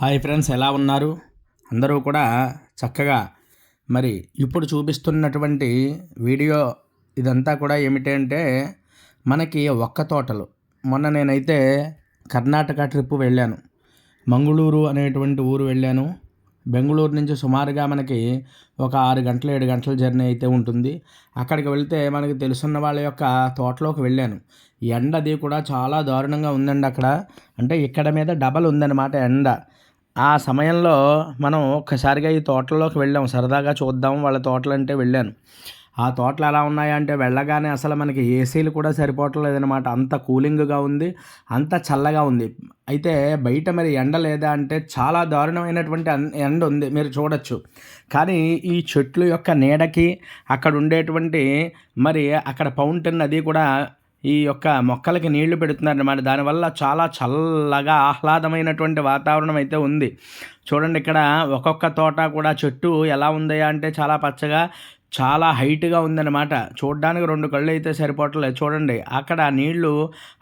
Hi friends ఎలా ఉన్నారు? అందరూ కూడా చక్కగా మరి ఇప్పుడు చూపిస్తున్నటువంటి వీడియో ఇదంతా కూడా ఏమిటంటే మనకి ఒక్క తోటలు. మొన్న నేనైతే కర్ణాటక ట్రిప్ వెళ్ళాను. మంగళూరు అనేటువంటి ఊరు వెళ్ళాను. బెంగళూరు నుంచి సుమారుగా మనకి ఒక ఆరు గంటలు ఏడు గంటల జర్నీ అయితే ఉంటుంది. అక్కడికి వెళ్తే మనకి తెలుసున్న వాళ్ళ యొక్క తోటలోకి వెళ్ళాను. ఎండ అది కూడా చాలా దారుణంగా ఉందండి అక్కడ. అంటే ఇక్కడ మీద డబల్ ఉందన్నమాట ఎండ. ఆ సమయంలో మనం ఒక్కసారిగా ఈ తోటలోకి వెళ్ళాం. సరదాగా చూద్దాం వాళ్ళ తోటలు అంటే వెళ్ళాను. ఆ తోటలు ఎలా ఉన్నాయంటే వెళ్ళగానే అసలు మనకి ఏసీలు కూడా సరిపోవట్లేదనమాట అంత కూలింగ్గా ఉంది అంత చల్లగా ఉంది. అయితే బయట మరి ఎండ లేదా అంటే చాలా దారుణమైనటువంటి ఎండ ఉంది. మీరు చూడొచ్చు. కానీ ఈ చెట్లు యొక్క నీడకి అక్కడ ఉండేటువంటి మరి అక్కడ ఫౌంటైన్ అది కూడా ఈ యొక్క మొక్కలకి నీళ్ళు పెడుతున్నారన్నమాట. దానివల్ల చాలా చల్లగా ఆహ్లాదమైనటువంటి వాతావరణం అయితే ఉంది. చూడండి ఇక్కడ ఒక్కొక్క తోట కూడా చెట్టు ఎలా ఉందయ్యా అంటే చాలా పచ్చగా చాలా హైట్గా ఉందన్నమాట. చూడడానికి రెండు కళ్ళు అయితే సరిపోవట్లేదు. చూడండి అక్కడ నీళ్ళు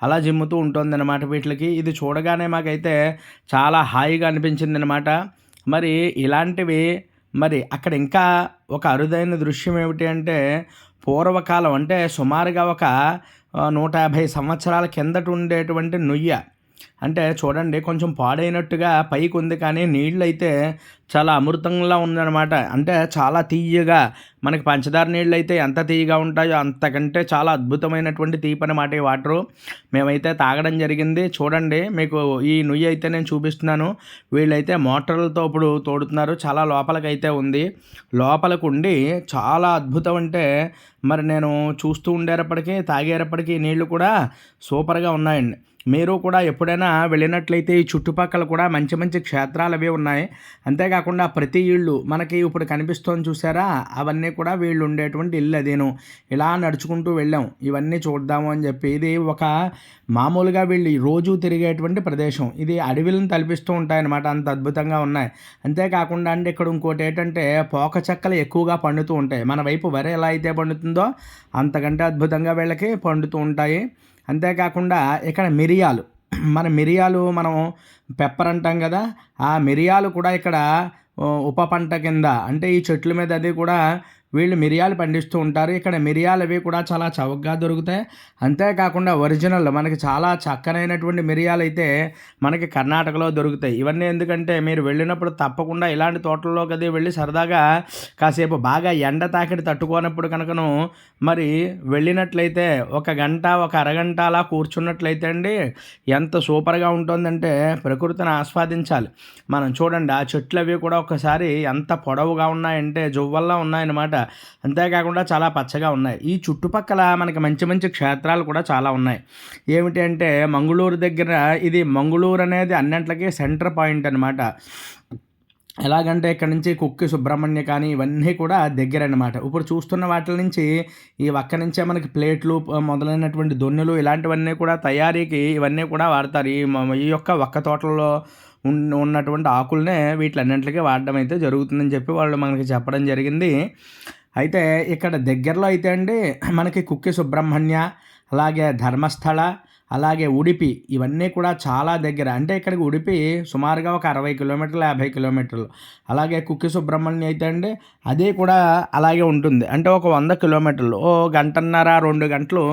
అలా జిమ్ముతూ ఉంటుందన్నమాట వీటికి. ఇది చూడగానే మాకైతే చాలా హాయిగా అనిపించింది అనమాట మరి ఇలాంటివి మరి అక్కడ ఇంకా ఒక అరుదైన దృశ్యం ఏమిటి అంటే పూర్వకాలం అంటే సుమారుగా ఒక నూట యాభై సంవత్సరాల కిందట ఉండేటువంటి నుయ్య. అంటే చూడండి కొంచెం పాడైనట్టుగా పైకి ఉంది కానీ నీళ్ళు అయితే చాలా అమృతంలా ఉందన్నమాట. అంటే చాలా తీయగా మనకి పంచదార నీళ్ళు అయితే ఎంత తీయగా ఉంటాయో అంతకంటే చాలా అద్భుతమైనటువంటి తీపి అన్నమాట ఈ వాటరు. మేమైతే తాగడం జరిగింది. చూడండి మీకు ఈ నుయ్యి అయితే నేను చూపిస్తున్నాను. వీళ్ళైతే మోటార్లతో ఇప్పుడు తోడుతున్నారు. చాలా లోపలికైతే ఉంది. లోపలకు ఉండి చాలా అద్భుతం అంటే మరి నేను చూస్తూ ఉండేటప్పటికీ తాగేటప్పటికీ నీళ్ళు కూడా సూపర్గా ఉన్నాయండి. మీరు కూడా ఎప్పుడైనా వెళ్ళినట్లయితే ఈ చుట్టుపక్కల కూడా మంచి మంచి క్షేత్రాలు అవి ఉన్నాయి. అంతేకాకుండా ప్రతి ఇళ్ళు మనకి ఇప్పుడు కనిపిస్తోంది చూసారా? అవన్నీ కూడా వీళ్ళు ఉండేటువంటి ఇల్లు అదేను. ఇలా నడుచుకుంటూ వెళ్ళాం. ఇవన్నీ చూద్దాము అని చెప్పి. ఇది ఒక మామూలుగా వీళ్ళు రోజు తిరిగేటువంటి ప్రదేశం. ఇది అడవిలను తలపిస్తూ ఉంటాయన్నమాట. అంత అద్భుతంగా ఉన్నాయి. అంతేకాకుండా అంటే ఇక్కడ ఇంకోటి ఏంటంటే పోక చెక్కలు ఎక్కువగా పండుతూ ఉంటాయి. మన వైపు వరి ఎలా అయితే పండుతుందో అంతకంటే అద్భుతంగా వీళ్ళకి పండుతూ ఉంటాయి. అంతేకాకుండా ఇక్కడ మిరియాలు. మన మిరియాలు మనం పెప్పర్ అంటాం కదా ఆ మిరియాలు కూడా ఇక్కడ ఉప పంట కింద అంటే ఈ చెట్ల మీద అది కూడా వీళ్ళు మిరియాలు పండిస్తూ ఉంటారు. ఇక్కడ మిరియాలు అవి కూడా చాలా చవకగా దొరుకుతాయి. అంతేకాకుండా ఒరిజినల్ మనకి చాలా చక్కనైనటువంటి మిరియాలు అయితే మనకి కర్ణాటకలో దొరుకుతాయి. ఇవన్నీ ఎందుకంటే మీరు వెళ్ళినప్పుడు తప్పకుండా ఇలాంటి తోటల్లోకి అది వెళ్ళి సరదాగా కాసేపు బాగా ఎండ తాకిడి తట్టుకోనప్పుడు కనుకను మరి వెళ్ళినట్లయితే ఒక గంట ఒక అరగంట అలా కూర్చున్నట్లయితే అండి ఎంత సూపర్గా ఉంటుందంటే ప్రకృతిని ఆస్వాదించాలి. మనం చూడండి ఆ చెట్లు అవి కూడా ఒకసారి ఎంత పొడవుగా ఉన్నాయంటే జువ్వల్లా ఉన్నాయన్నమాట. అంతేకాకుండా చాలా పచ్చగా ఉన్నాయి. ఈ చుట్టుపక్కల మనకి మంచి మంచి క్షేత్రాలు కూడా చాలా ఉన్నాయి. ఏమిటి అంటే మంగళూరు దగ్గర ఇది మంగళూరు అనేది అన్నింటికి సెంటర్ పాయింట్ అనమాట. ఎలాగంటే ఇక్కడ నుంచి కుక్కి సుబ్రహ్మణ్య కానీ ఇవన్నీ కూడా దగ్గర అనమాట. ఇప్పుడు చూస్తున్న వాటి నుంచి ఈ ఒక్క నుంచే మనకి ప్లేట్లు మొదలైనటువంటి దొన్నెలు ఇలాంటివన్నీ కూడా తయారీకి ఇవన్నీ కూడా వాడతారు. ఈ ఈ యొక్క ఒక్క తోటల్లో ఉన్నటువంటి ఆకులనే వీటిలన్నింటికి వాడడం అయితే జరుగుతుందని చెప్పి వాళ్ళు మనకి చెప్పడం జరిగింది. అయితే ఇక్కడ దగ్గరలో అయితే అండి మనకి కుక్కి సుబ్రహ్మణ్య అలాగే ధర్మస్థల అలాగే ఉడిపి ఇవన్నీ కూడా చాలా దగ్గర. అంటే ఇక్కడికి ఉడిపి సుమారుగా ఒక అరవై కిలోమీటర్లు యాభై కిలోమీటర్లు. అలాగే కుక్కి సుబ్రహ్మణ్యం అయితే అండి అదే కూడా అలాగే ఉంటుంది. అంటే ఒక వంద కిలోమీటర్లు ఓ గంటన్నర రెండు గంటలు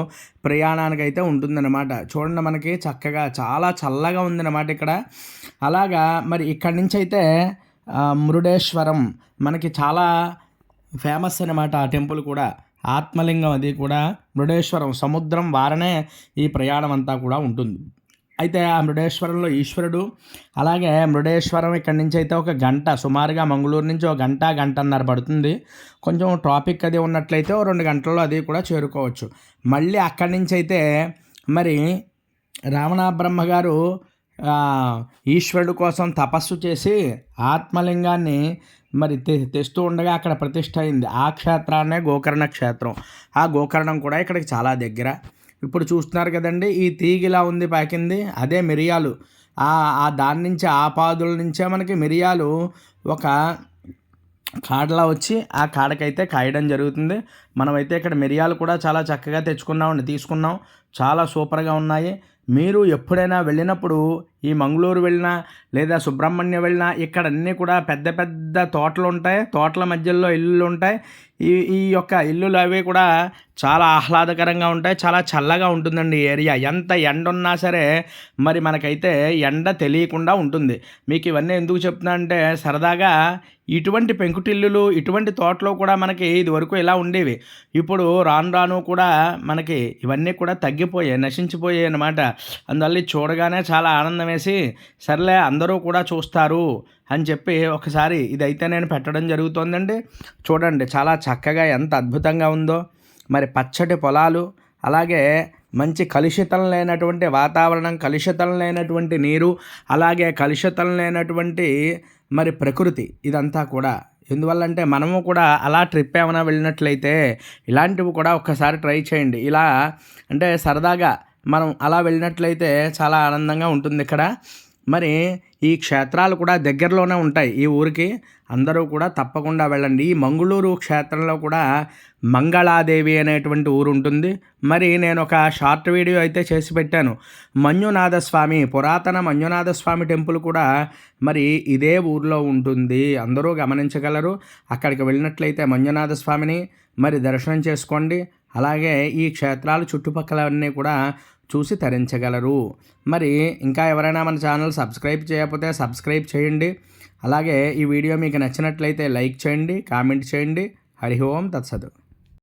ప్రయాణానికి అయితే ఉంటుందన్నమాట. చూడండి మనకి చక్కగా చాలా చల్లగా ఉందన్నమాట ఇక్కడ. అలాగా మరి ఇక్కడి నుంచి అయితే మురుడేశ్వరం మనకి చాలా ఫేమస్ అనమాట ఆ టెంపుల్ కూడా. ఆత్మలింగం అది కూడా మృడేశ్వరం సముద్రం వారనే ఈ ప్రయాణం అంతా కూడా ఉంటుంది. అయితే ఆ మృడేశ్వరంలో ఈశ్వరుడు అలాగే మృడేశ్వరం ఇక్కడి నుంచి అయితే ఒక గంట సుమారుగా మంగళూరు నుంచి ఒక గంట గంటన్నర పడుతుంది. కొంచెం ట్రాఫిక్ అది ఉన్నట్లయితే రెండు గంటల్లో అది కూడా చేరుకోవచ్చు. మళ్ళీ అక్కడి నుంచి అయితే మరి రావణ బ్రహ్మ గారు ఈశ్వరుడు కోసం తపస్సు చేసి ఆత్మలింగాన్ని మరి తె తెస్తూ ఉండగా అక్కడ ప్రతిష్ట అయింది. ఆ క్షేత్రాన్నే గోకర్ణ క్షేత్రం. ఆ గోకర్ణం కూడా ఇక్కడికి చాలా దగ్గర. ఇప్పుడు చూస్తున్నారు కదండి ఈ తీగిలా ఉంది పాకింది. అదే మిరియాలు. ఆ దాని నుంచి ఆ పాదుల నుంచే మనకి మిరియాలు ఒక కాడలా వచ్చి ఆ కాడకైతే కాయడం జరుగుతుంది. మనమైతే ఇక్కడ మిరియాలు కూడా చాలా చక్కగా తెచ్చుకున్నామండి తీసుకున్నాం. చాలా సూపర్గా ఉన్నాయి. మీరు ఎప్పుడైనా వెళ్ళినప్పుడు ఈ మంగళూరు వెళ్ళినా లేదా సుబ్రహ్మణ్యం వెళ్ళినా ఇక్కడ అన్నీ కూడా పెద్ద పెద్ద తోటలు ఉంటాయి. తోటల మధ్యలో ఇల్లులు ఉంటాయి. ఈ ఈ యొక్క ఇల్లులు అవి కూడా చాలా ఆహ్లాదకరంగా ఉంటాయి. చాలా చల్లగా ఉంటుందండి ఏరియా. ఎంత ఎండ ఉన్నా సరే మరి మనకైతే ఎండ తెలియకుండా ఉంటుంది. మీకు ఇవన్నీ ఎందుకు చెప్తున్నా అంటే సరదాగా ఇటువంటి పెంకుటిల్లులు ఇటువంటి తోటలు కూడా మనకి ఇది వరకు ఇలా ఉండేవి. ఇప్పుడు రాను రాను కూడా మనకి ఇవన్నీ కూడా తగ్గిపోయాయి నశించిపోయాయి అన్నమాట. అందువల్ల చూడగానే చాలా ఆనందం అనేసి సర్లే అందరూ కూడా చూస్తారు అని చెప్పి ఒకసారి ఇదైతే నేను పెట్టడం జరుగుతుందండి. చూడండి చాలా చక్కగా ఎంత అద్భుతంగా ఉందో. మరి పచ్చటి పొలాలు అలాగే మంచి కలుషితం లేనటువంటి వాతావరణం కలుషితం లేనటువంటి నీరు అలాగే కలుషితం లేనటువంటి మరి ప్రకృతి ఇదంతా కూడా. ఎందువల్లంటే మనము కూడా అలా ట్రిప్ ఏమైనా వెళ్ళినట్లయితే ఇలాంటివి కూడా ఒక్కసారి ట్రై చేయండి. ఇలా అంటే సరదాగా మనం అలా వెళ్ళినట్లయితే చాలా ఆనందంగా ఉంటుంది ఇక్కడ. మరి ఈ క్షేత్రాలు కూడా దగ్గరలోనే ఉంటాయి. ఈ ఊరికి అందరూ కూడా తప్పకుండా వెళ్ళండి. ఈ మంగళూరు క్షేత్రంలో కూడా మంగళాదేవి అనేటువంటి ఊరు ఉంటుంది. మరి నేను ఒక షార్ట్ వీడియో అయితే చేసి పెట్టాను. మంజునాథ స్వామి పురాతన మంజునాథ స్వామి టెంపుల్ కూడా మరి ఇదే ఊర్లో ఉంటుంది. అందరూ గమనించగలరు. అక్కడికి వెళ్ళినట్లయితే మంజునాథ స్వామిని మరి దర్శనం చేసుకోండి. అలాగే ఈ క్షేత్రాలు చుట్టుపక్కలన్నీ కూడా చూసి తరించగలరు. మరి ఇంకా ఎవరైనా మన ఛానల్ సబ్స్క్రైబ్ చేయకపోతే సబ్స్క్రైబ్ చేయండి. అలాగే ఈ వీడియో మీకు నచ్చినట్లయితే లైక్ చేయండి కామెంట్ చేయండి. హరి ఓం తత్సదు